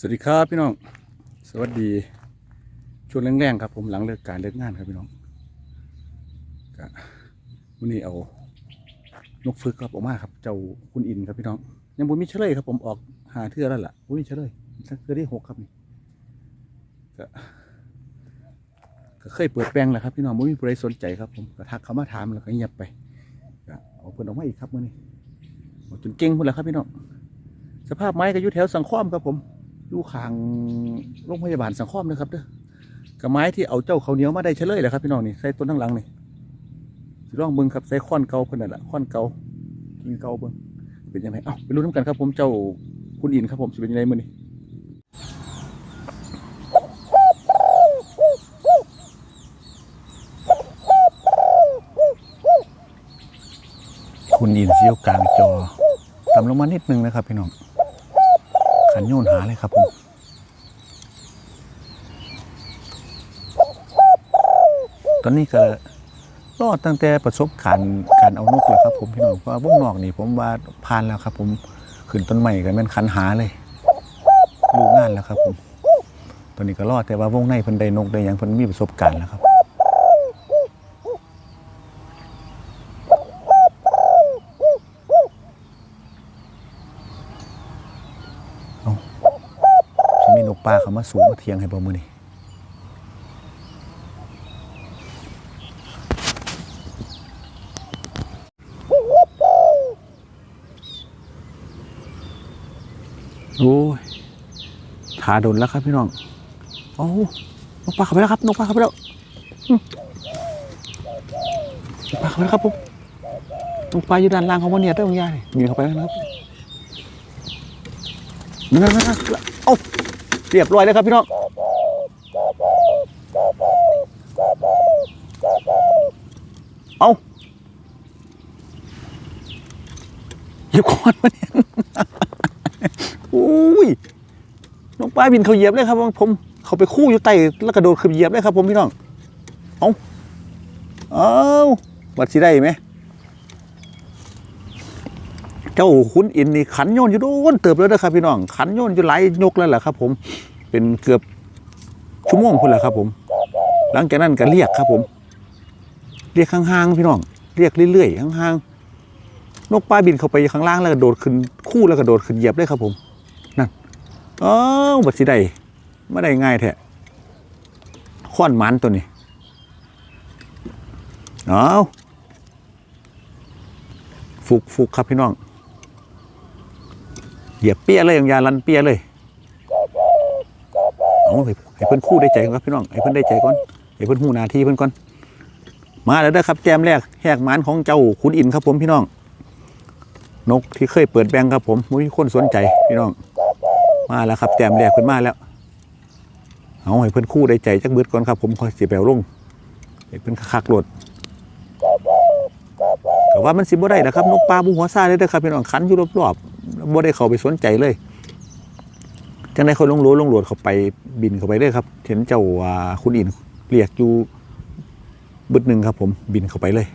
สวัสดีครับพี่น้อง สวัสดีช่วงแรงๆครับ ผมหลังเลิกการเลิกงานครับพี่น้องก็วันนี้เอา นกฝึกครับออกมาครับ เจ้าคุณอินครับพี่น้อง ยังบุมีเฉลยครับ ผมออกหาเทือแล้วล่ะบุมีเฉลยสักเทือที่หกครับนี่ก็ก็เคยเปิดแปลงแล้วครับพี่น้องบุมีผู้ใดสนใจครับผมก็ทักเขามาถามแล้วก็เงียบไปก็เอาเพิ่นออกมาอีกครับมื่อนี้จนเก่งหมดแล้วครับพี่น้องสภาพไม้ก็อยู่แถวสังคอมครับผม อยู่ข้างโรงพยาบาลสังคมนะครับเด้อกับไม้ที่เอาเจ้าเขาเหนียวมาได้เฉลยแหละครับพี่น้องนี่ใส่ต้นทั้งหลังนี่สิลองเบิ่งครับใส่ค้อนเก่าเพิ่นนั่นแหละค้อนเก่ากินเก่าเบิ่งเป็นยังไงเอ้าไปรู้น้ำกันครับ ผมเจ้าคุณอินครับผมสิเป็นยังไงมือนี้คุณอินเสียวกลางจอต่ำลงมานิดนึงนะครับพี่น้อง ขันโยนหาเลยครับผมตอนนี้ก็รอดตั้งแต่ประสบการณ์การเอานกแล้วครับ ผมพี่น้องเพราะว่าวงนอกนี่ผมว่าผ่านแล้วครับ ผมขึ้นต้นใหม่กันเป็นขันหาเลยรู้งานแล้วครับผมตอนนี้ก็รอดแต่ว่าวงในเพิ่นได้นกได้ยังเพิ่นมีประสบการณ์แล้วครับ จะมีนก ปลาเขามาสูงมเทียงให้บ่มือนี่โอ้ยถาโดนแล้วครับพี่น้อง โอ้นกปลาเข้าไปแล้วครับนกปลาเข้าไปแล้วนกปลาเข้าไปแล้วครับผมนกปลาอยู่ด้านล่างของมันเนี่ยเด้อคุณยายนี่เข้าไปแล้วครับนั่นนั่นนั่นเอ้ เรียบร้อยแล้วครับพี่น้องเอาเหยียบคอนมาเนี่ยอุ้ยน้องปลาบินเขาเหยียบเลยครับผมเขาไปคู่อยู่ใต้แล้วกระโดดขึ้นเหยียบเลยครับผมพี่น้องเอาเอาวัดสิได้ไหม เจ้าคุณอินนี่ขันโยนอยู่โดนเติบแล้วนะครับพี่น้องขันโยนอยู่หลายยกแล้วแหละครับ ผมเป็นเกือบชั่วโมงพุ่นแหละครับ ผม หลังจากนั้นก็เรียกครับ ผม เรียกห่างๆพี่น้อง เรียกเรื่อยๆห่างๆนกปลาบินเข้าไปข้างล่างแล้วก็โดดขึ้นคู่แล้วก็โดดขึ้นเหยียบเลยครับ ผมนั่นอ๋อบัดสิได้ไม่ได้ง่ายแท้ข้อนมันตัวนี้เอาฟุกฟุกครับพี่น้อง เหยียบเปี้ยเลยอย่างยาลันเปี้ยเลยเอาให้ให้เพิ่อนคู่ได้ใจก่อนครับพี่น้องให้เพิ่อนได้ใจก่อนให้เพิ่อนหูนาทีเพิ่อนก่อนมาแล้วเด้ครับ แจมแรกแหกหมานของเจ้าขุนอินครับผมพี่น้อง นกที่เคยเปิดแบงครับผมมุ้ยคนสนใจพี่น้อง มาแล้วครับแจมแรกเพิ่นมาแล้วเอาให้เพิ่อนคู่ได้ใจจักเบิดก่อนครับผมคอยสิแปลวลงให้เพิ่อนคักโหลดแต่ว่ามันสิบ่ได้นะครับนกปลาบุหัวซ่าเลยเด้อครับพี่น้องขันอยู่รอบๆ บ่ได้เข้าไปสนใจเลยจังได้เขาลงรั้วลงหลวดเขาไปบินเข้าไปเลยครับ เห็นเจ้าอ่าคุณอินเรียกอยู่บึดหนึ่งครับ ผมบินเข้าไปเลย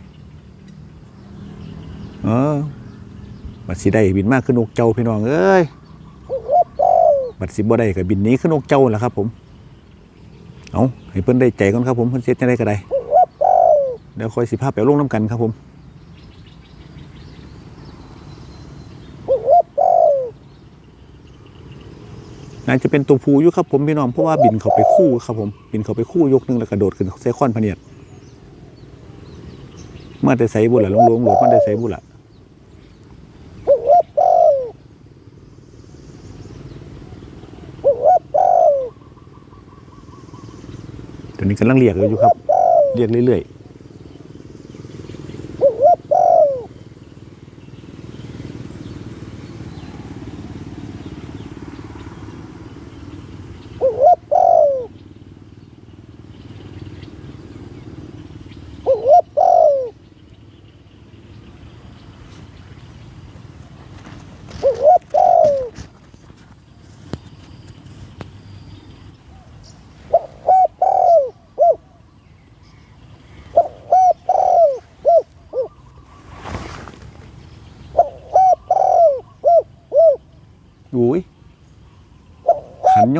เออบัดสิได้บินมากขึ้นนกเจ้าพี่น้องเอ้ยบัดสิบ่ได้ก็บินนี้ขึ้นนกเจ้าแหละครับ ผมเอาให้เพิ่นได้ใจก่อนครับ ผมเพิ่นเซ็ตจะได้ก็ได้เดี๋ยวคอยสิภาพแปลลงน้ำกันครับผม น่าจะเป็นตัวผู้อยู่ครับผมพี่น้องเพราะว่าบินเขาไปคู่ครับผมบินเขาไปคู่ยกนึงแล้วกระโดดขึ้นเซคอนพเนียดมาแต่ใส่บุญละลงลงหลวดมาแต่ใส่บุญละตอนนี้กำลังเรียกอยู่ครับ เรียกเรื่อยๆ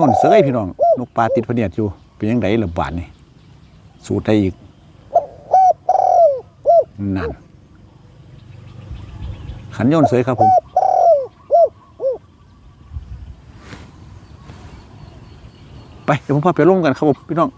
อุ้ยขันเสยพี่น้องนกปลาติดพเนียดอยู่เป็นยังไงระบาดนี่สูดได้อีกนั่นขันโยนเสยครับผมไปเดี๋ยวผมพาไปร่วมกันครับผมพี่น้อง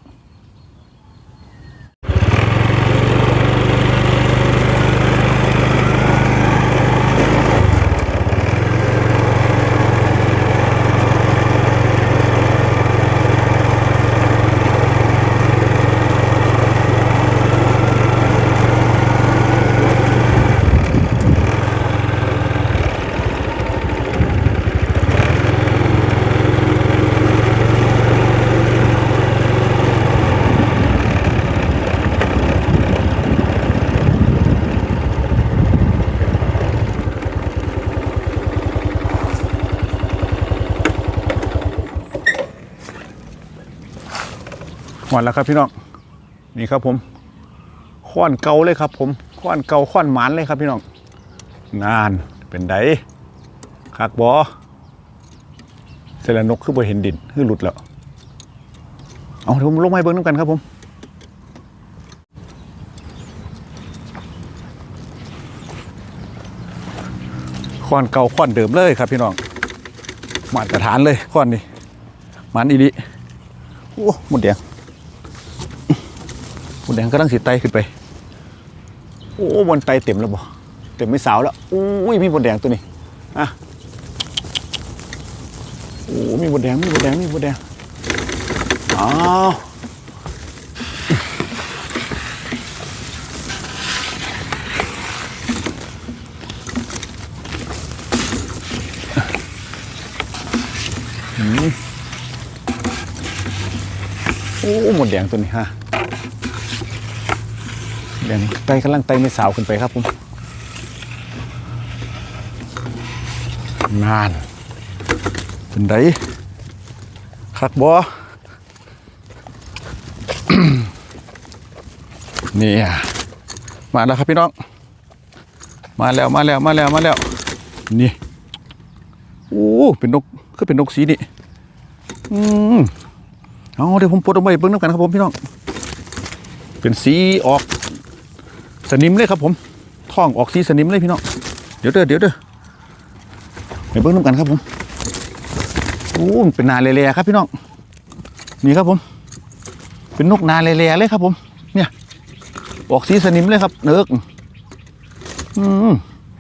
อนแล้วครับพี่น้องนี่ครับผมข้อนเก่าเลยครับ ผมข้อนเก่าข้อนหมานเลยครับพี่น้องนานเป็นไดคักบอเสร็จแล้วนกคือบ่เห็นดินคือหลุดแล้วเอาเดี๋ยวผมลงมาให้เบิ้งน้ำกันครับผมข้อนเก่าข้อนเดิมเลยครับพี่น้องมาตรฐานเลยข้อนนี้หมันอีดิโอ้หมดแดง หมดแดงก็ต้องสีไตขึ้นไป โอ้บนไตเต็มแล้วบ่เต็มไม่สาวแล้วโอ้ยมีบนแดงตัวนี้อะโอ้มีบนแดงมีบนแดงมีบนแดงอ้าวอืมโอ้หมดแดงตัวนี้ฮะ เดี๋ยวนี้ไตกำลังไตไม่สาวขึ้นไปครับผมนานเป็นไดคักบอนี่มาแล้วครับพี่น้อง มาแล้วมาแล้วมาแล้วมาแล้ว นี่โอ้เป็นนกคือเป็นนกสีนี่อืมเอาเดี๋ยวผมปลดออกมาให้เบิ้งน้ำกันครับผมพี่น้อง เป็นสีออก สนิมเลยครับผมท่องออกสีสนิมเลยพี่น้องเดี๋ยวเด้อเดี๋ยวเด้อไปเบิ้งน้ำกันครับผมโอ้เป็นนาเลๆครับพี่น้องนี่ครับผม เป็นนกนาเลๆเลยครับผม เนี่ยออกสีสนิมเลยครับเนิกอืม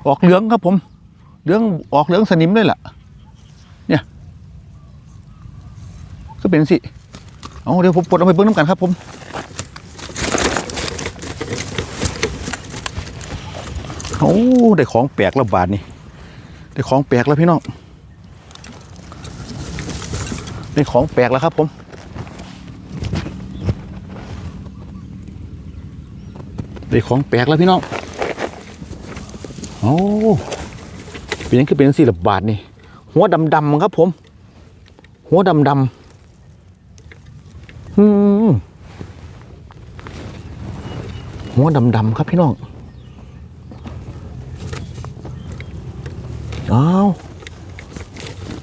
ออกเหลืองครับผมเหลืองออกเหลืองสนิมเลยล่ะ เนี่ยก็เป็นสิเอาเดี๋ยวผมปลดเอาไปเบิ้งน้ำกันครับผม โอ้ได้ของแปลกแล้วบาทนี่ได้ของแปลกแล้วพี่น้องได้ของแปลกแล้วครับผมได้ของแปลกแล้วพี่น้องโอ้เป็นยังคือเป็นสี่ระบาทนี่หัวดำดำครับผม หัวดำดำหัวดำดำครับพี่น้อง อ้าว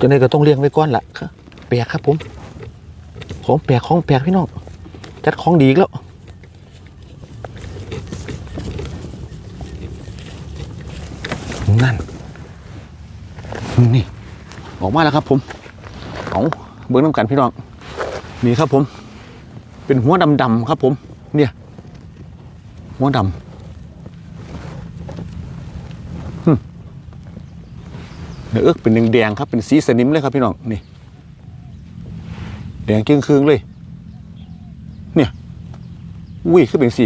จะในก็ต้องเลี้ยงไว้ก่อนละครับแปลกครับผมของแปลกของแปลกพี่น้องจัดของดีแล้วนั่นนี่ออกมาแล้วครับผมเอาเบิ้งน้ำกันพี่น้องนี่ครับผม เป็นหัวดำๆครับผม เนี่ย หัวดำ เนื้อเอิกเป็นแดงๆครับเป็นสีสนิมเลยครับพี่น้องนี่แดงเกลี้ยงคืงเลย เนี่ยอุ้ยคือเป็นสี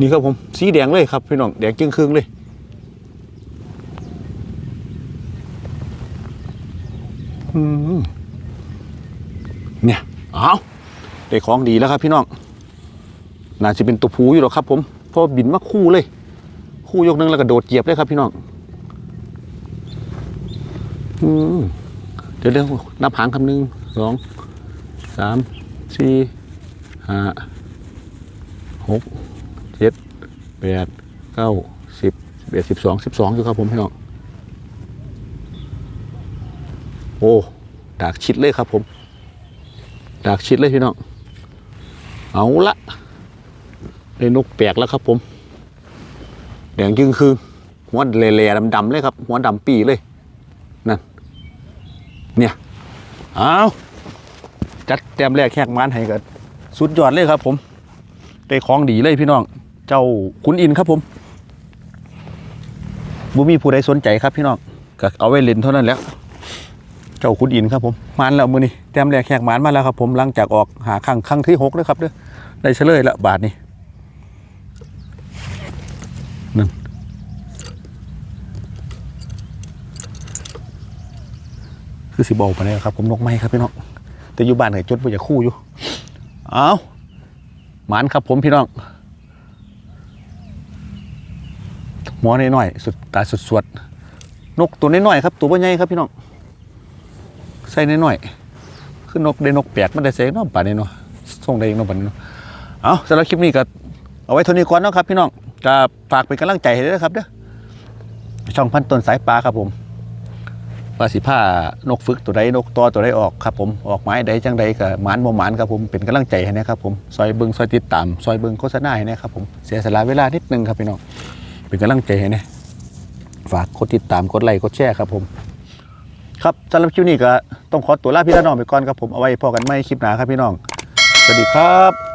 นี่ครับผมสีแดงเลยครับพี่น้องแดงเกลี้ยงคืงเลยเนี่ยเอาได้ของดีแล้วครับพี่น้องน่าจะเป็นตัวผูอยู่หรอกครับผมเพราะบินมาคู่เลย คู่ยกนึงแล้วก็โดดเหยียบเลยครับพี่น้อง เดี๋ยวเดี๋ยวนับหางคำหนึ่งสองสามสี่ห้าหกเจ็ดแปดเก้าสิบสิบเอ็ดสิบสองสิบสองอยู่ครับผมพี่น้องโอ้ดากชิดเลยครับผมดากชิดเลยพี่น้องเอาละได้นกแปลกแล้วครับผมแดงจึงคือหัวเละๆดำๆเลยครับหัวดำปีเลย เนี่ยเอาจัดแต้มแรกแขกมานให้กันสุดยอดเลยครับ ผมได้ของดีเลยพี่น้อง เจ้าคุณอินครับผมบ่มีผู้ใดสนใจครับพี่น้องก็เอาไว้เล่นเท่านั้นแหล้ว เจ้าคุณอินครับผมมานแล้วมือนี้แต้มแรกแขกมานมาแล้วครับผมหลังจากออกหาครั้งครั้งที่หกแล้วครับเด้อได้เฉลยละบาทนี่ คือสิบอลไปเลยครับ ผมนกไม้ครับพี่น้องแต่อยู่บ้านไหนจดไปจะคู่อยู่ เอาหมานครับผมพี่น้องหมอน้อยๆสุดตาสุดสวดนกตัวน้อยๆครับ ตัวใหญ่ครับพี่น้องใส่น้อยๆคือนกได้นกแปลกมันได้เสียงเน้องป่านนี้เนาะส่งได้เองเน้องป่านนี้เนาะเอาสำหรับคลิปนี้ก็เอาไว้เท่านี้ก่อนเนาะครับ พี่น้องก็ฝากเป็นกำลังใจให้ด้วยนะครับเด้อช่องพันต้นสายปลาครับผม ว่าสิผ้านกฝึกตัวใดนกตอตัวใดออกครับผมออกไม้ใดจังใดก็หมานบ่หมานครับผมเป็นกำลังใจให้นะครับผมซอยเบิงซอยติดตามซอยเบิงโฆษณาให้นะครับผมเสียสละเวลานิดนึงครับพี่น้องเป็นกำลังใจให้นะฝากกดติดตามกดไลค์กดแชร์ครับผม ครับสำหรับคลิปนี้ก็ต้องขอตัวลาพี่น้องไปก่อนครับผมเอาไว้พอกันไม่คลิปหนาครับพี่น้องสวัสดีครับ